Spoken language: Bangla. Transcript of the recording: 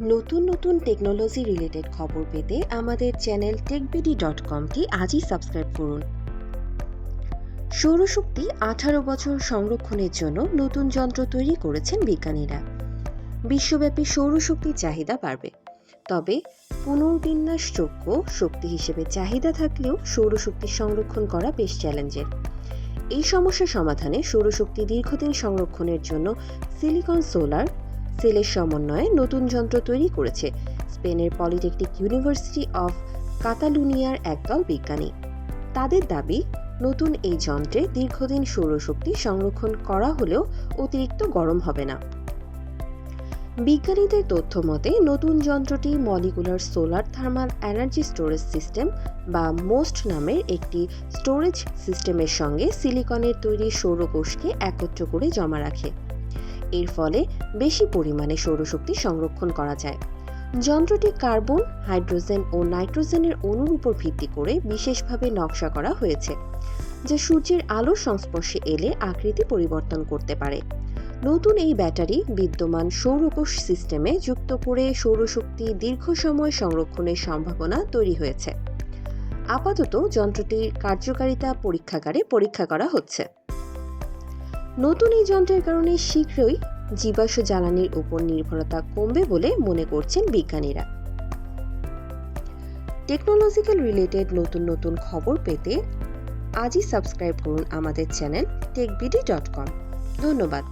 নতুন নতুন টেকনোলজি রিলেটেড খবর পেতে আমাদের চ্যানেল টেকবিডি ডট কমকে আজই সাবস্ক্রাইব করুন। সৌরশক্তি আঠারো বছর সংরক্ষণের জন্য নতুন যন্ত্র তৈরি করেছেন বিজ্ঞানীরা। বিশ্বব্যাপী সৌরশক্তির চাহিদা বাড়বে। তবে পুনর্বিন্যাসযোগ্য শক্তি হিসেবে চাহিদা থাকলেও সৌরশক্তি সংরক্ষণ করা বেশ চ্যালেঞ্জের এই সমস্যা সমাধানে সৌরশক্তি দীর্ঘদিন সংরক্ষণের জন্য সিলিকন সোলার সেলের সমন্বয়ে নতুন যন্ত্র তৈরি করেছে। স্পেনের পলিটেকনিক ইউনিভার্সিটি অফ কাতালুনিয়ার একদল বিজ্ঞানী। তাদের দাবি, নতুন এই যন্ত্রে দীর্ঘদিন সৌরশক্তি সংরক্ষণ করা হলেও অতিরিক্ত গরম হবে না। বিজ্ঞানীদের তথ্য মতে, নতুন যন্ত্রটি molecular solar thermal energy storage system বা মোস্ট নামের একটি স্টোরেজ সিস্টেমের সঙ্গে সিলিকনের তৈরি সৌরকোষকে একত্র করে জমা রাখে। এর ফলে বেশি পরিমাণে সৌরশক্তি সংরক্ষণ করা যায়। যন্ত্রটি কার্বন, হাইড্রোজেন ও নাইট্রোজেনের অণুর উপর ভিত্তি করে বিশেষভাবে নকশা করা হয়েছে, যা সূর্যের আলোর সংস্পর্শে এলে আকৃতি পরিবর্তন করতে পারে। নতুন এই ব্যাটারি বিদ্যমান সৌরকোষ সিস্টেমে যুক্ত করে সৌরশক্তি দীর্ঘ সময় সংরক্ষণের সম্ভাবনা তৈরি হয়েছে। আপাতত যন্ত্রটির কার্যকারিতা পরীক্ষাগারে পরীক্ষা করা হচ্ছে। নতুন এই যন্ত্রের কারণে শীঘ্রই জীবাশ্ম জ্বালানির উপর নির্ভরতা কমবে বলে মনে করছেন বিজ্ঞানীরা। টেকনোলজিক্যাল রিলেটেড নতুন নতুন খবর পেতে আজই সাবস্ক্রাইব করুন আমাদের চ্যানেল টেকবিডি ডট কম ধন্যবাদ।